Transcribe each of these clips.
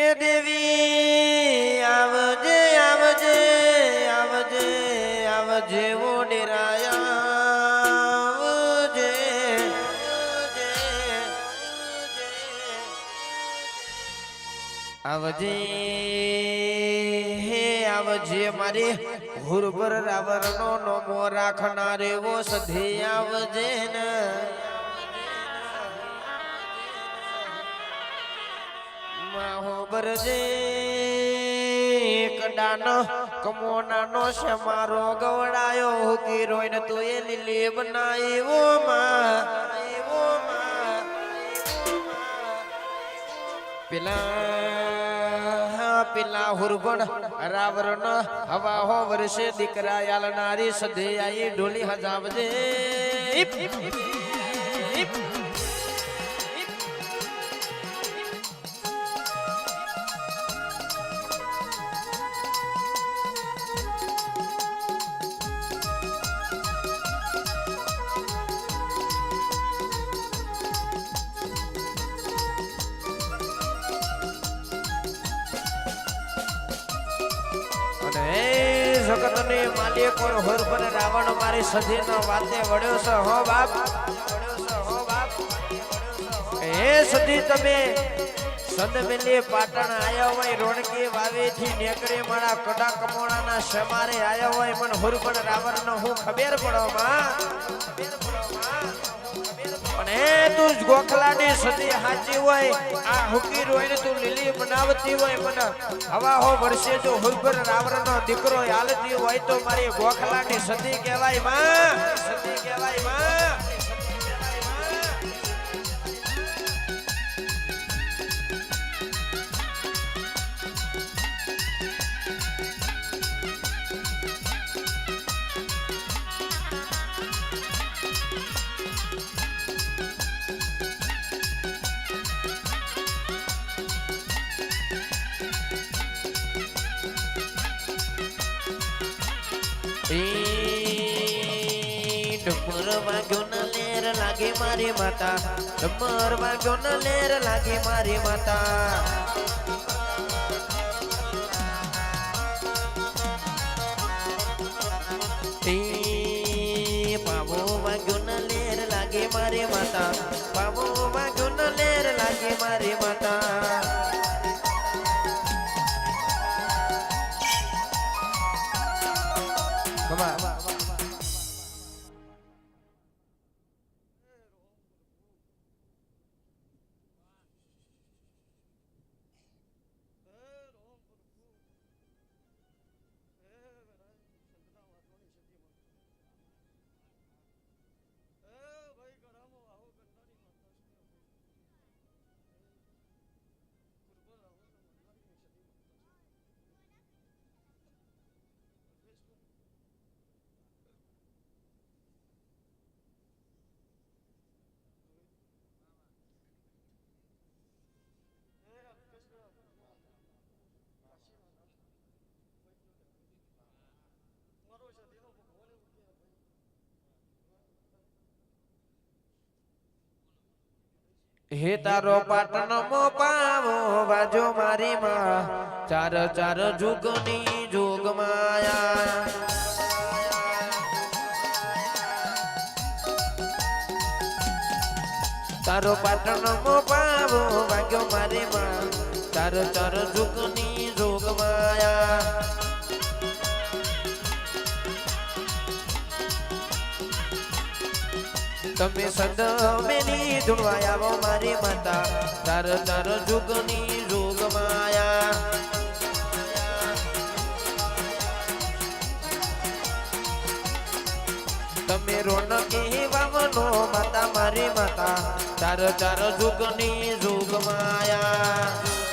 એ દેવી, આવજે આવજે આવજે આવજે ઓ ડેરાયા આવજે આવજે હે, આવજે, મારી હુરબર રાવણનો નોમો રાખનારે વો સધી આવજે ને. બરજે કડાનો કમોનાનો છે મારો ગવડાયો. હુકી રોઈને તું એ લીલી બનાવ્યો માં. પેલા પેલા હુરગણ રાવરણ હવા હો વર્ષે દીકરા યાલનારી સધે આઈ ઢોલી હજાવજે. એ જગતની માલિક કોઈ હોર રાવણ મારી સધીનો વાતે વડ્યો છે, હો બાપ. હે સધી તમે સંદમેલી પાટણ આયા હોય, રોણકી વાવેથી નેકરી મારા કડા કમોણાના શમારે આયા હોય, પણ હોર રાવણનો હું ખબર પડો માં ખબર પડો, માં. તું ગોખલાની સદી હાચી હોય, આ હુકી રોઈને તું લીલી બનાવતી હોય મને હવા હો વર્ષે જો હુરબર રાવણનો દીકરો હાલતી હોય તો મારી ગોખલાની સદી કહેવાયમાં, સદી કહેવાયમાં. ડમર વાગ્યો ન લેર લાગે મારી માતા. ડમર વાગ્યો ન લેર લાગે મારી માતા. પાવો વાગ્યો ન લેર લાગે મારી માતા. પાવો વાગ્યો ન લેર લાગે મારી માતા. હે તારો પાટણ મો પાવો વાજો મારી માં. ચાર ચાર જુગની જોગ માયા. તારો પાટણ મો પાવો વાગ્યો મારી માં. ચાર ચાર જુગની જોગ માયા. તમે સંદ મેની આવો મારી માતા. તાર તાર જુગની રોગ માયા તમે રોનકી વાવનો માતા મારી માતા. ચાર ચાર જુગની જોગ માયા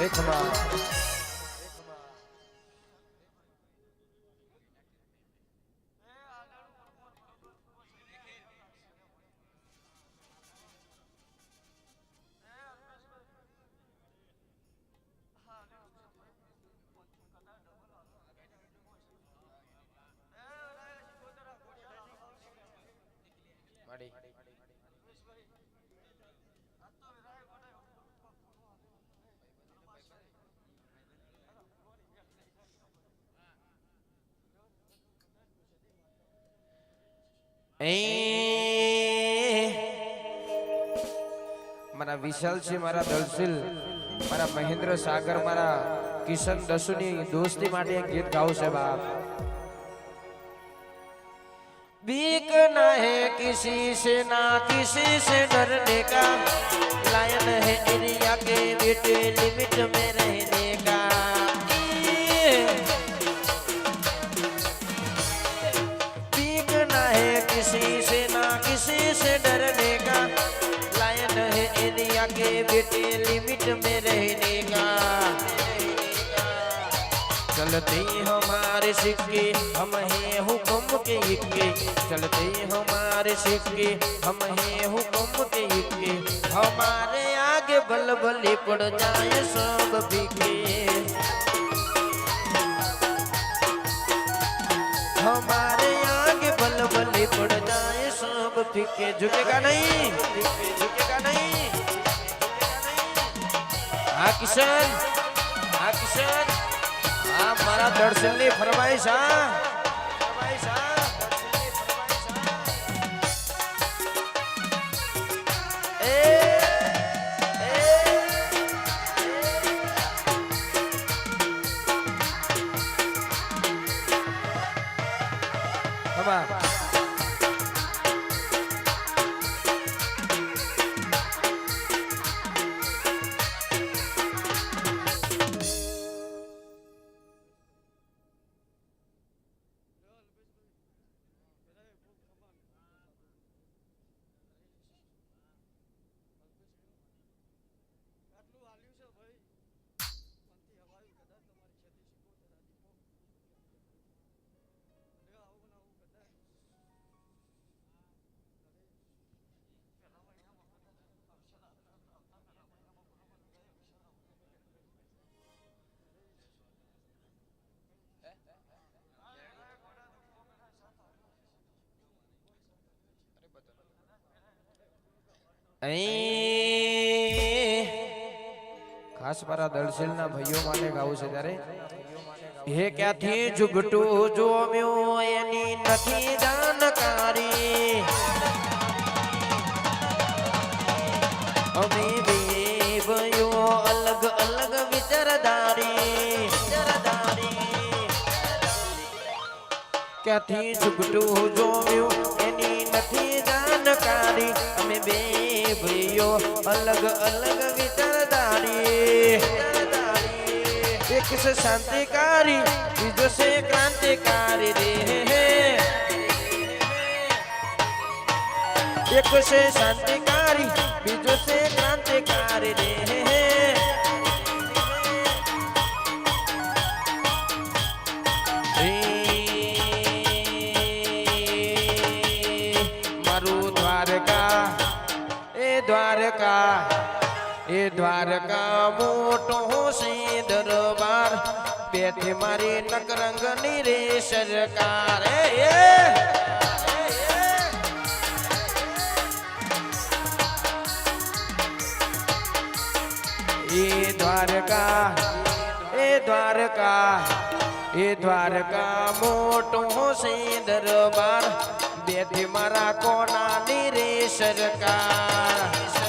એકમાં એ મારા વિશાલ છે મારા દલશીલ મારા મહેન્દ્ર સાગર મારા કિશન દસુની દોસ્તી માટે એક ગીત ગાવું છે બાપ બીક ના હે કિસી સે ના કિસી સે ડરને કા લાયન હે ઇન્ડિયા કે બેટે લિમિટ મે રહેને से डरने का। लायन है एरिया के बेटे, लिमिट में रहने का। चलते हमारे सिक्के, हम हैं हुक्म के इक्के। चलते हमारे सिक्के, हम हैं हुक्म के इक्के। हमारे आगे बल बली पड़ जाए सब बिके हमारे पड़ जाए सब फीके झुकेगा नहीं झुकेगा नहीं हाँ किशन हाँ किशन આ મારા દર્શનની ફરમાઈશ હા ખાસ મારા દળશીલના ભાઈઓ માટે ગાવું છે ત્યારે. હે ક્યાંથી ઝુગટું જોમ્યું એની નથી જાણકારી. અમે બે ભાઈઓ અલગ અલગ વિચારધારી. વિચારધારી ક્યાંથી ઝુગટું જોમ્યું એની નથી જાણકારી. અમે બે ભાઈઓ અલગ અલગ વિચારધારી. એક છે શાંતિકારી, બીજો છે ક્રાંતિકારી રે. એક છે શાંતિકારી, બીજો છે ક્રાંતિકારી રે. દ્વારકા મોટો છે દરબાર. બેઠી મારી નકરંગની રે સરકાર. એ એ. એ દ્વારકા એ દ્વારકા એ દ્વારકા મોટો છે દરબાર. બેઠી મારા કોનાની રે સરકાર.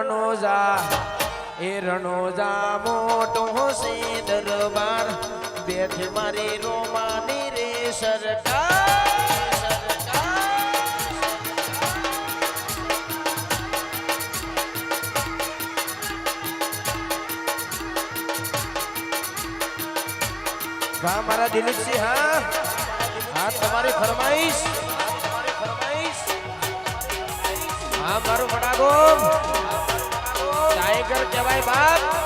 રણોજા એ રણોજા મોટો છે દરબાર. બેઠી મારી રોમાની રે સરકાર. મારા દિલીપસિંહ, હા. હા, તમારી ફરમાઈશ. ફરમાઈશ હા, મારું વડાગો ટાઈગર કહેવાય બાપ.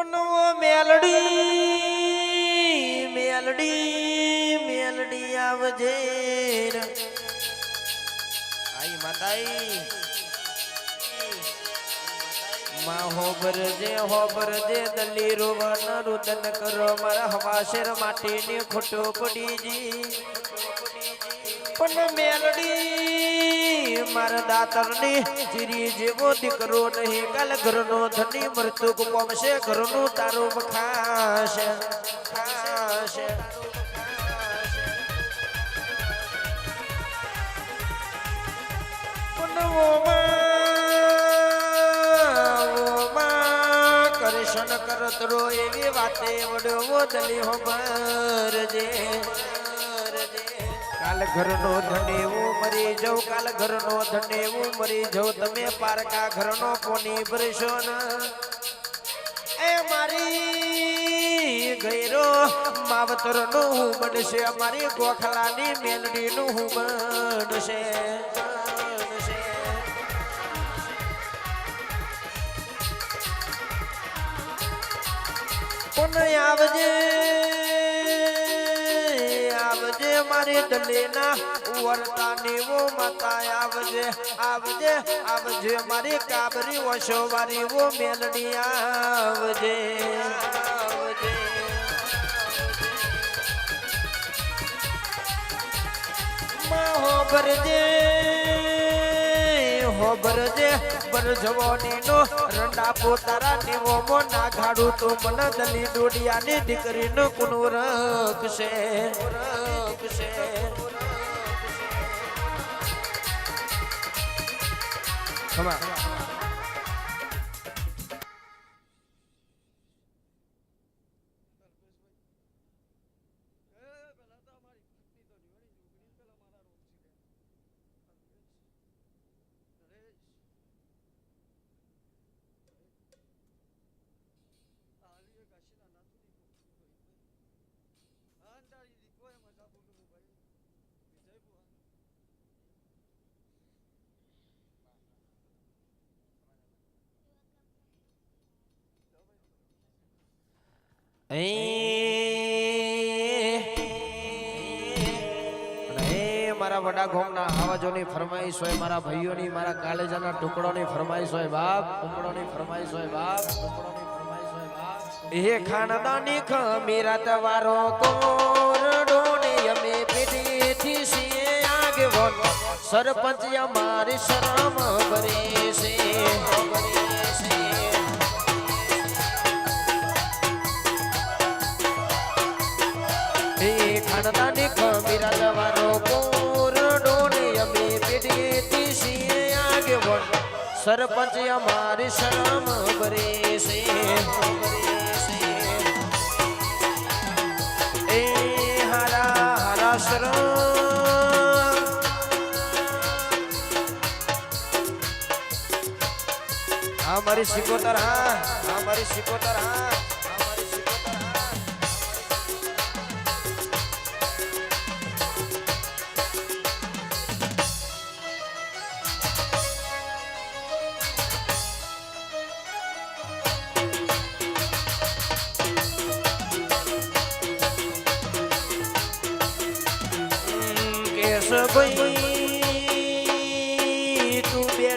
મનવો મેલડી મેલડી મેલડી આવજે આઈ માતાઈ. માં હોબર જે હોબર જે દલી રોવન રુદન કરો. મારા હવાશેર માટીની ખોટો પડી જી. પણ મેલડી મારા દાતરની જીરી જેવો દીકરો નહીં. કાલ ઘરનો ધની મૃત્યુક પામશે ઘરનું તારું બખાશે ખાશે કરશન કરતરો એવી વાતે વડવો દલી હો ભરજે. કાલ ઘરનો ધનેવું મરી જવ કાલ ઘરનો ધનેવું મરી જવ તમે પારકા ઘરનો કોની ભરશો એ મારી ગયરો માવતરનું હું બનશે, અમારી ગોખલાની મેલડી નું હું બનશે. આવજે આવજે? મારી દલેના વર્તાની વો માતા આવજે આવજે આવજે. મારી કાબરી વશો વારી વો મેલડી આવજે. આવજે માં હોભરજે હોભરજે બરજવાની નો રંડા પોતારા નીવો મો ના ઘાડું તો મન દલી દોડિયા ની દીકરી નો કુનો રખશે રખશે. ખમા. એ મારા વડા ગોમના આવાજોની ફરમાઈશ હોય, મારા ભાઈઓની, મારા કાલેજાના ટુકડોની ફરમાઈશ હોય, બાપ ટુકડોની ફરમાઈશ હોય, બાપ ટુકડોની ફરમાઈશ હોય, બાપ. એ ખાનદાની ખમીરા તવારો કોરડો ને અમે પેઢીથી સીએ આગેવાન. સરપંચ અમારી શરમ ભરે છે. ભરે છે હે ખાનદાની ખમીરા જવાનો કોરડો ને અમે પેઢીથી છીએ આગેવાન સરપંચ અમારી શરમ ભરે છે ભરે છે. એ હારા હારા શરમ આ મારી સિકોતર હા આ મારી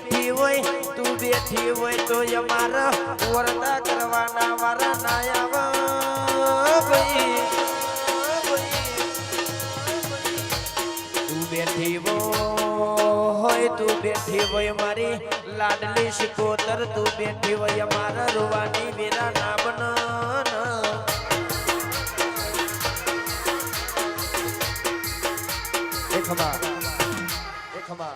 બેઠી હોય, તું બેઠી હોય તો અમારા વરદા કરવાના વારા ના આવ. તું બેઠી હોય તું બેઠી હોય મારી લાડલી શિકોતર. તું બેઠી હોય અમારા રૂવાની વેરા ના બના ખમા એ ખમા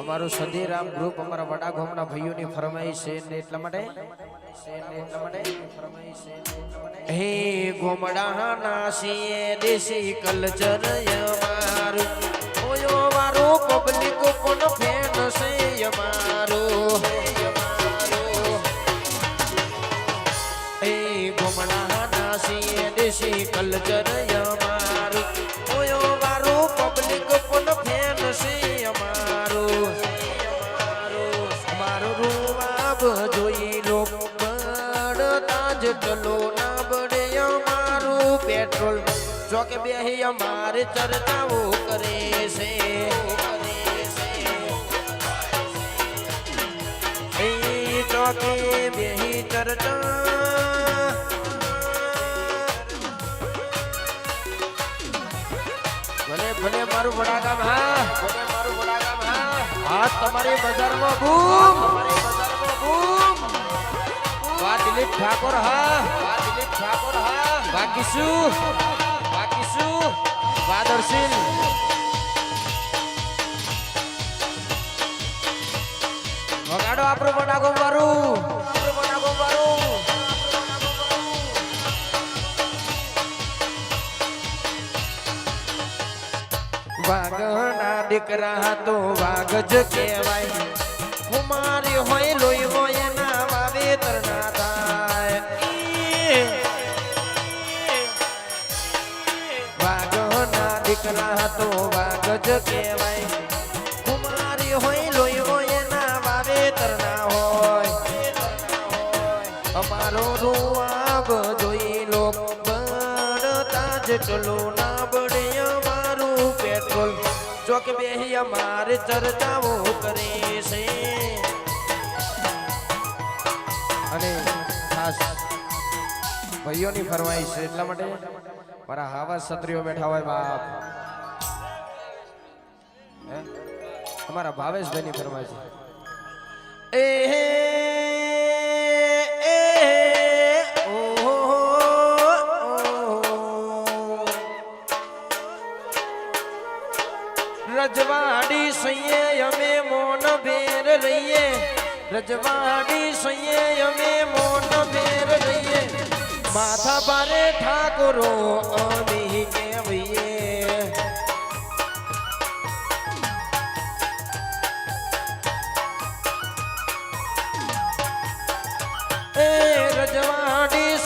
અમારું સધીરામ ગ્રુપ અમારા વડા ગામના ભાઈઓની ફરમાઈશ છે એટલા માટે? હે ગોમડાના સીએ દેશી કલ્ચર અમારું ઓયો વારો પબ્લિક કોણ ફેન છે અમારું હે એ ગોમડા નાસી દેશી કલ્ચર અમારું. ઓયો વારું પબ્લિક પણ ફેન છે અમારું. અમારું રૂવાબ જોઈ લો બળતા જ ટલો ના બડે અમારું. પેટ્રોલ જોકે બેહી અમારે ચર્ચાઓ કરે છે. ચોકે બેહી ચર્ચા મારું વડાગામ હા? ભલે મારું વડાગામ હા? હા તમારી બજારમાં બૂમ! તમારી બજારમાં બૂમ! વા દિલીપ ઠાકોર હા? વા દિલીપ ઠાકોર હા? બાકી શું? બાકી શું? વા દર્શિલ. વગાડો આપણું વડાગો મારું આપણું વડાગો મારું વાઘના દીકરા તો વાઘ જ કહેવાય. કુમારી હોય લોહી હોય એના વાવેતર ના થાય. વાઘના દીકરા તો વાઘ જ કહેવાય. અમારે ચર્ચાઓ કરે છે. અને ખાસ ભાઈઓની ફરમાઈશ છે એટલા માટે મારા હાવા ક્ષત્રિયો બેઠા હોય બાપ? અમારા ભાવેશભાઈની છે. એ રજવાડી સૈયે અમે મોન ભેર રહીએ માથા પારે ઠાકોરો અમી